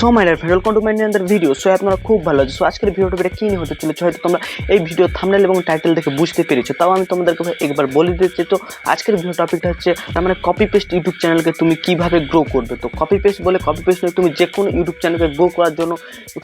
So my dear friend welcome to my new video so আপনারা খুব ভালো আছে সো আজকের ভিডিওটা এটা কী নিয়ে হতে চলেছে, হয়তো তোমরা এই ভিডিও থামনেল এবং টাইটেল দেখে বুঝতে পেরেছ, তাও আমি তোমাদেরকে একবার বলে দিচ্ছি তো আজকের ভিডিও টপিকটা হচ্ছে, তার মানে কপি পেস্ট ইউটিউব চ্যানেলকে তুমি কীভাবে গ্রো করবে? তো কপি পেস্ট বলে কপি পেস্ট নয় তুমি যে কোনো ইউটিউব চ্যানেলকে গ্রো করার জন্য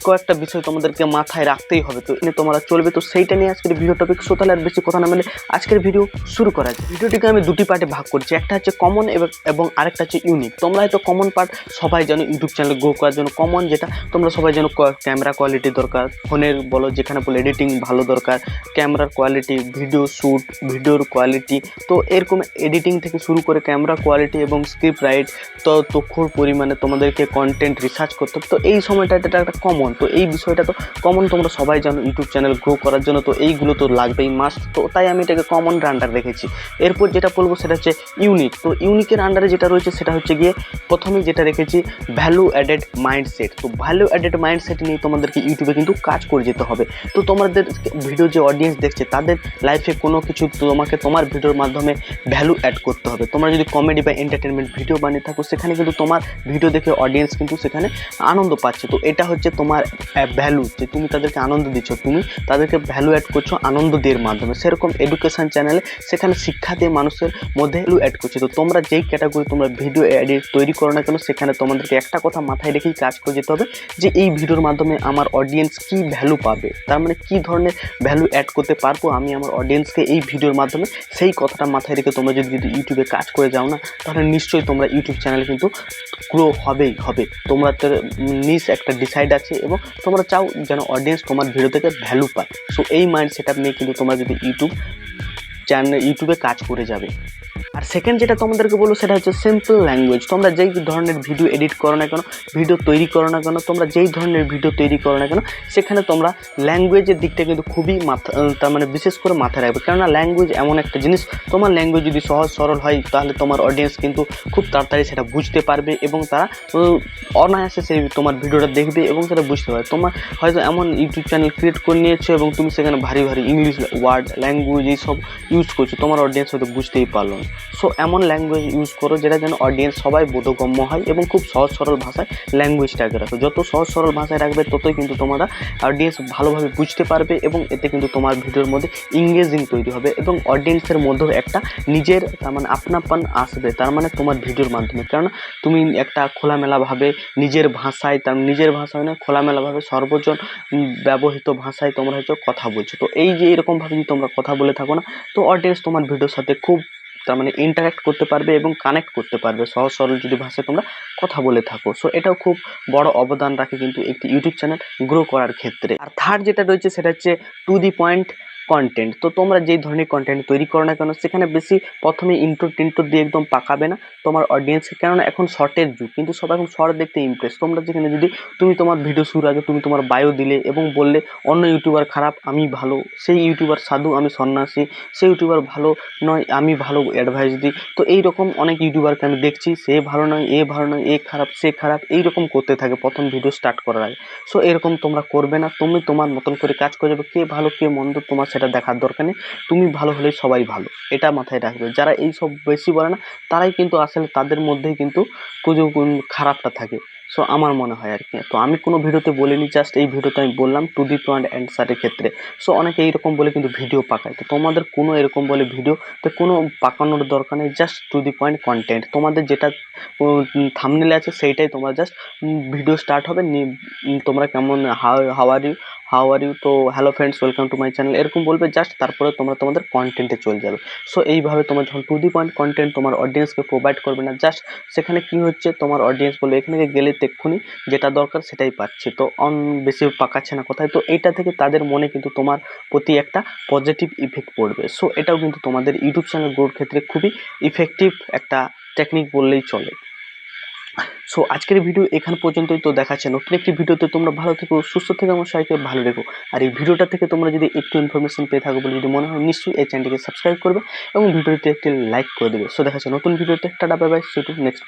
কয়েকটা বিষয় তোমাদেরকে মাথায় রাখতেই হবে, তো এনে তোমরা চলবে। তো সেইটা নিয়ে আজকের ভিডিও টপিক সো তাহলে আর বেশি কথা না মানে আজকের ভিডিও শুরু করা যায় ভিডিওটিকে আমি দুটি পার্টে ভাগ করছি, একটা হচ্ছে কমন এবং আরেকটা হচ্ছে ইউনিক তোমরা হয়তো কমন পার্ট সবাই জানো ইউটিউব চ্যানেল গ্রো করার জন্য। কমন যেটা, তোমরা সবাই যেন ক্যামেরা কোয়ালিটি দরকার, ফোনের বলো যেখানে বলো এডিটিং ভালো দরকার ক্যামেরার কোয়ালিটি ভিডিও শ্যুট ভিডিওর কোয়ালিটি তো এরকম এডিটিং থেকে শুরু করে ক্যামেরা কোয়ালিটি এবং স্ক্রিপ্ট রাইট তো তক্ষর পরিমাণে তোমাদেরকে কন্টেন্ট রিসার্চ করতে হবে, তো এই সময়টা এটা একটা কমন তো এই বিষয়টা তো কমন তোমরা সবাই জানো ইউটিউব চ্যানেল গ্রো করার জন্য তো এইগুলো তো লাগবেই মাস্ট তো তাই আমি এটাকে কমন আন্ডার রেখেছি। এরপর যেটা বলব সেটা হচ্ছে ইউনিক তো ইউনিকের আন্ডারে যেটা রয়েছে সেটা হচ্ছে গিয়ে প্রথমেই যেটা রেখেছি ভ্যালু অ্যাডেড মাইন্ডসেট তো ভ্যালু অ্যাডেড মাইন্ডসেট নিয়ে তোমাদেরকে ইউটিউবে কিন্তু কাজ করে যেতে হবে। তো তোমাদের ভিডিও যে অডিয়েন্স দেখছে, তাদের লাইফে কোনো কিছু তোমাকে তোমার ভিডিওর মাধ্যমে ভ্যালু অ্যাড করতে হবে। তোমরা যদি কমেডি বা এন্টারটেনমেন্ট ভিডিও বানিয়ে থাকো, সেখানে কিন্তু তোমার ভিডিও দেখে অডিয়েন্স কিন্তু সেখানে আনন্দ পাচ্ছে। তো এটা হচ্ছে তোমার ভ্যালু যে তুমি তাদেরকে আনন্দ দিচ্ছ, তুমি তাদেরকে ভ্যালু অ্যাড করছ আনন্দ দিয়ে মাধ্যমে। সেরকম এডুকেশন চ্যানেলে সেখানে শিক্ষা দিয়ে মানুষের মধ্যে ভ্যালু অ্যাড করছে। তো তোমরা যেই ক্যাটাগরি তোমরা ভিডিও এডিট তৈরি করো না কেন, সেখানে তোমাদেরকে একটা কথা মাথায় রেখেই কাজ করে যেতে হবে যে এই ভিডিওর মাধ্যমে আমার অডিয়েন্স কি ভ্যালু পাবে। তার মানে কী ধরনের ভ্যালু অ্যাড করতে পারব আমি আমার অডিয়েন্সকে এই ভিডিওর মাধ্যমে? সেই কথাটা মাথায় রেখে তোমরা যদি যদি ইউটিউবে কাজ করে যাও না, তাহলে নিশ্চয়ই তোমরা ইউটিউব চ্যানেলে কিন্তু গ্রো হবেই, হবে। তোমরা তো নিজ একটা ডিসাইড আছে এবং তোমরা চাও যেন অডিয়েন্স তোমার ভিডিও থেকে ভ্যালু পায়। সো এই মাইন্ড সেট নিয়ে কিন্তু তোমরা যদি ইউটিউব চ্যানেল ইউটিউবে কাজ করে যাবে। আর সেকেন্ড যেটা তোমাদেরকে বলব, সেটা হচ্ছে সিম্পল ল্যাঙ্গুয়েজ তোমরা যেই ধরনের ভিডিও এডিট করো না কেন ভিডিও তৈরি করো না কেন, তোমরা যেই ধরনের ভিডিও তৈরি করো না কেন, সেখানে তোমরা ল্যাঙ্গুয়েজের দিকটা কিন্তু খুবই মাথা তার মানে বিশেষ করে মাথায় রাখবে। কেননা ল্যাঙ্গুয়েজ এমন একটা জিনিস, তোমার ল্যাঙ্গুয়েজ যদি সহজ সরল হয়, তাহলে তোমার অডিয়েন্স কিন্তু খুব তাড়াতাড়ি সেটা বুঝতে পারবে এবং তারা অনায়াসে সেই তোমার ভিডিওটা দেখবে এবং সেটা বুঝতে পারবে। তোমার হয়তো এমন ইউটিউব চ্যানেল ক্রিয়েট করে নিয়েছো এবং তুমি সেখানে ভারী ভারী ইংলিশ ওয়ার্ড ল্যাঙ্গুয়েজ এইসব ইউজ করছ, তোমার অডিয়েন্স হয়তো বুঝতেই পারল না। সো এমন ল্যাঙ্গুয়েজ ইউজ করো যেটা যেন অডিয়েন্স সবাই বোধগম্য হয় এবং খুব সহজ সরল ভাষায় ল্যাঙ্গুয়েজটাকে রাখো। যত সহজ সরল ভাষায় রাখবে, ততই কিন্তু তোমরা অডিয়েন্স ভালোভাবে বুঝতে পারবে এবং এতে কিন্তু তোমার ভিডিওর মধ্যে ইংগেজিং তৈরি হবে এবং অডিয়েন্সের মধ্যেও একটা নিজের, তার মানে আপনাপান আসবে, তার মানে তোমার ভিডিওর মাধ্যমে। কারণ তুমি একটা খোলামেলাভাবে নিজের ভাষায়, তার নিজের ভাষায় না খোলামেলাভাবে সর্বজন ব্যবহৃত ভাষায় তোমরা হয়তো কথা বলছো। তো এই যে এরকমভাবে যদি তোমরা কথা বলে থাকো না, তো অডিয়েন্স তোমার ভিডিওর সাথে খুব তার মানে ইন্টারাক্ট করতে পারবে এবং কানেক্ট করতে পারবে। সহজ সরল যদি ভাষায় তোমরা কথা বলে থাকো। সো এটাও খুব বড় অবদান রাখে কিন্তু একটি ইউটিউব চ্যানেল গ্রো করার ক্ষেত্রে। আর থার্ড যেটা রয়েছে, সেটা হচ্ছে টু দি পয়েন্ট কন্টেন্ট তো তোমরা যেই ধরনের কন্টেন্ট তৈরি করো না কেন, সেখানে বেশি প্রথমে ইন্টো টিন্টো দিয়ে একদম পাকাবে না তোমার অডিয়েন্সকে কেননা এখন শর্টের যুগ, কিন্তু সবাই এখন শর্ট দেখতে ইমপ্রেস তোমরা যেখানে যদি তুমি তোমার ভিডিও শুরু আগে তুমি তোমার বায়ো দিলে এবং বললে, অন্য ইউটিউবার খারাপ, আমি ভালো, সেই ইউটিউবার সাধু, আমি সন্ন্যাসী, সেই ইউটিউবার ভালো নয়, আমি ভালো অ্যাডভাইস দিই। তো এই রকম অনেক ইউটিউবারকে আমি দেখছি, সে ভালো নয়, এ ভালো নয়, এ খারাপ, সে খারাপ এই রকম করতে থাকে প্রথম ভিডিও স্টার্ট করার আগে। সো এরকম তোমরা করবে না, তুমি তোমার মতন করে কাজ করে যাবে, কে ভালো, কে মন্দ, তোমার সেটা দেখার দরকার নেই। তুমি ভালো হলে সবাই ভালো। এটা মাথায় রাখবে। যারা এই সব বেশি বলে না, তারাই কিন্তু আসলে তাদের মধ্যেই কিন্তু কুজো খারাপটা থাকে। সো আমার মনে হয় আর কি তো আমি কোনো ভিডিওতে বলিনি জাস্ট এই ভিডিওতে আমি বললাম টু দি পয়েন্ট অ্যান্সারের ক্ষেত্রে। সো অনেকে এইরকম বলে কিন্তু ভিডিও পাকায়। তো তোমাদের কোনো এরকম বলে ভিডিওতে কোনো পাকানোর দরকার নেই just to the point content তোমাদের যেটা থামনেলে আছে, সেইটাই তোমরা জাস্ট ভিডিও স্টার্ট হবে। তোমরা কেমন হাওয়ার হাউ আর ইউ তো hello friends welcome to my channel এরকম বলবে জাস্ট তারপরে তোমরা তোমাদের কন্টেন্টে চলে যাবে। সো এইভাবে তোমার যখন টু দি পয়েন্ট কন্টেন্ট তোমার অডিয়েন্সকে প্রোভাইড করবে না জাস্ট সেখানে কি হচ্ছে? তোমার অডিয়েন্স বলবে, এখানে গেলে এক্ষুনি যেটা দরকার সেটাই পাচ্ছি। তো অন বেশি পাকাচ্ছে না কোথায়? তো এটা থেকে তাদের মনে কিন্তু তোমার প্রতি একটা পজিটিভ ইফেক্ট পড়বে। সো এটাও কিন্তু তোমাদের ইউটিউব চ্যানেল গ্রোর ক্ষেত্রে খুবই ইফেক্টিভ একটা টেকনিক বললেই চলে। সো আজকের ভিডিও এখান পর্যন্তই তো দেখাচ্ছে। নতুন একটি ভিডিওতে তোমরা ভালো থেকো, সুস্থ থেকে, আমার সবাইকে ভালো রেখো। আর এই ভিডিওটা থেকে তোমরা যদি একটু ইনফরমেশন পেয়ে থাকো বলে যদি মনে হয়, নিশ্চয়ই এই চ্যানেলটিকে সাবস্ক্রাইব করবে এবং ভিডিওতে একটি লাইক করে দেবে। সো দেখাচ্ছে নতুন ভিডিওতে, tata bye bye see to next